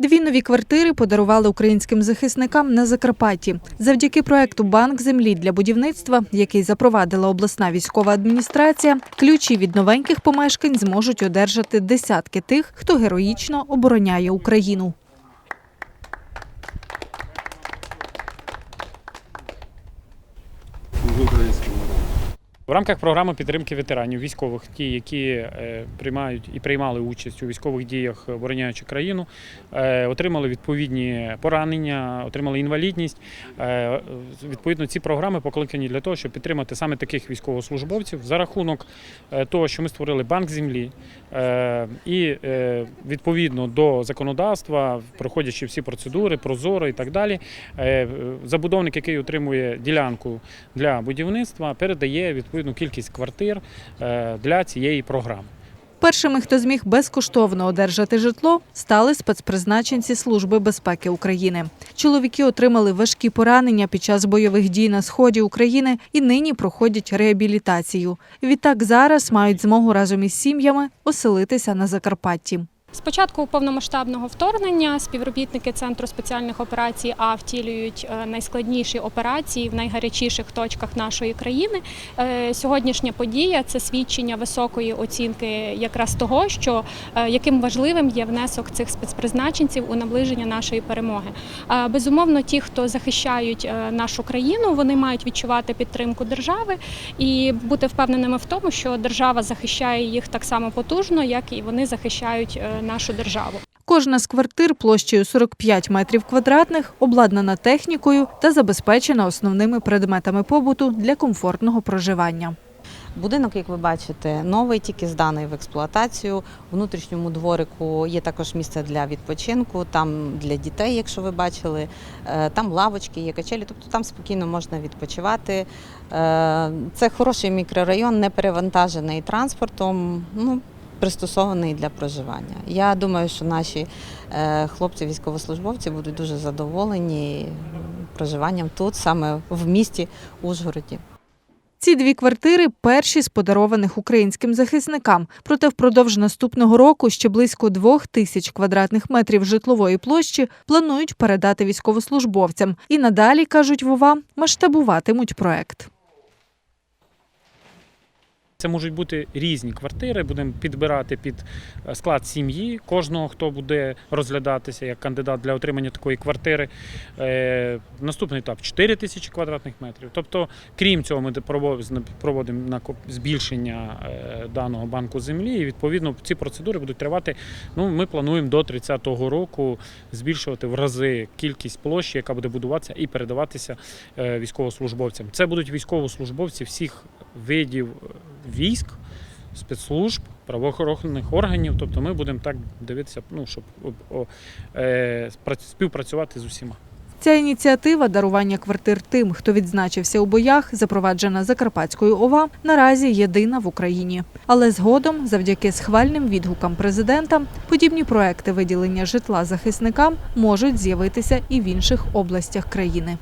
Дві нові квартири подарували українським захисникам на Закарпатті. Завдяки проекту Банк землі для будівництва, який запровадила обласна військова адміністрація, ключі від новеньких помешкань зможуть одержати десятки тих, хто героїчно обороняє Україну. в українському. В рамках програми підтримки ветеранів військових, ті, які е, приймають і приймали участь у військових діях, обороняючи країну, е, отримали відповідні поранення, отримали інвалідність. Е, Відповідно, ці програми покликані для того, щоб підтримати саме таких військовослужбовців за рахунок того, що ми створили банк землі, і відповідно до законодавства, проходячи всі процедури, прозоро і так далі, забудовник, який отримує ділянку для будівництва, передає відповідну кількість квартир е, для цієї програми. Першими, хто зміг безкоштовно одержати житло, стали спецпризначенці Служби безпеки України. Чоловіки отримали важкі поранення під час бойових дій на сході України і нині проходять реабілітацію. Відтак зараз мають змогу разом із сім'ями оселитися на Закарпатті. З початку повномасштабного вторгнення співробітники Центру спеціальних операцій А втілюють е, найскладніші операції в найгарячіших точках нашої країни. Е, Сьогоднішня подія це свідчення високої оцінки якраз того, що е, яким важливим є внесок цих спецпризначенців у наближення нашої перемоги. Безумовно, ті, хто захищають нашу країну, вони мають відчувати підтримку держави і бути впевненими в тому, що держава захищає їх так само потужно, як і вони захищають нашу державу. Кожна з квартир площею 45 метрів квадратних обладнана технікою та забезпечена основними предметами побуту для комфортного проживання. Будинок, як ви бачите, новий, тільки зданий в експлуатацію. У внутрішньому дворику є також місце для відпочинку, там для дітей, якщо ви бачили, Е, там лавочки, є качелі, тобто там спокійно можна відпочивати. Е, Це хороший мікрорайон, не перевантажений транспортом. Ну, Пристосований для проживання. Я думаю, що наші е, хлопці, військовослужбовці, будуть дуже задоволені проживанням тут, саме в місті Ужгороді. Ці дві квартири перші з подарованих українським захисникам. Проте впродовж наступного року ще близько двох тисяч квадратних метрів житлової площі планують передати військовослужбовцям. І надалі кажуть вова, масштабуватимуть проект. Це можуть бути різні квартири. Будемо підбирати під е, склад сім'ї кожного, хто буде розглядатися як кандидат для отримання такої квартири. Е, Наступний етап 4 тисячі квадратних метрів. Тобто, крім цього, ми проводимо- нако- збільшення е, даного банку землі. І відповідно ці процедури будуть тривати. Ну, ми плануємо до 30-го року збільшувати в рази кількість площі, яка буде будуватися і передаватися військовослужбовцям. Це будуть військовослужбовці всіх видів військ, спецслужб, правоохоронних органів. Тобто ми будемо так дивитися, ну, щоб о, е, співпрацювати з усіма. Ця ініціатива дарування квартир тим, хто відзначився у боях, запроваджена Закарпатською ОВА, наразі єдина в Україні. Але згодом, завдяки схвальним відгукам президента, подібні проекти виділення житла захисникам можуть з'явитися і в інших областях країни.